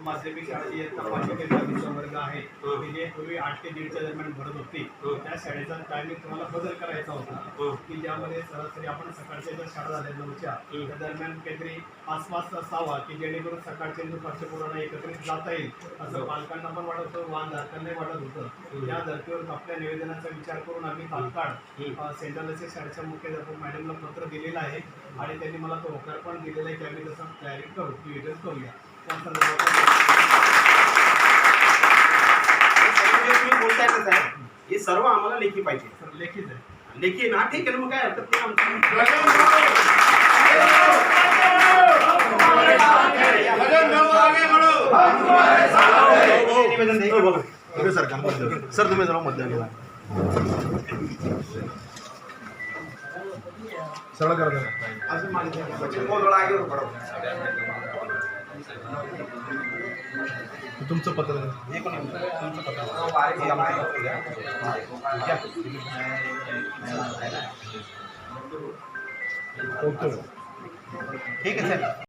माध्यमिक शाळेची जी पाचवी ते दहावीचा वर्ग आहे ती जे पूर्वी आठ ते दीडच्या दरम्यान भरत होती त्या शाळेचा टायमिंग तुम्हाला बदल करायचा होता की ज्यामध्ये सरासरी आपण सकाळच्या ज्या शाळा झाल्या नऊच्या त्या दरम्यान काहीतरी पाच पाच असावा की जेणेकरून सकाळचे आणि दुपारच्या पोरांना एकत्रित जाता येईल असं पालकांना पण वाटत होतं वाहनधारकांनाही वाटत होतं या धर्तीवर आपल्या निवेदनाचा विचार करून आम्ही तात्काळ अ, सेंट्रल शाळेच्या मुख्याध्यापक मॅडमला पत्र दिलेलं आहे आणि त्यांनी मला तो होकार पण दिलेला आहे की आम्ही तसं तयारी करू नियोजन करूया त्या संदर्भात हे साहेब हे सर्व आम्हाला लेखी पाहिजे. सर लेखीच आहे. लेखी ना ठीक आहे ना मग काय हरकत नाही आमची सर काम करतो. सर तुम्ही जरा. मध्य गेला सरळ करा तुमचं पत्र हे कोणी? तुमचं पत्र. ओके ठीक आहे साहेब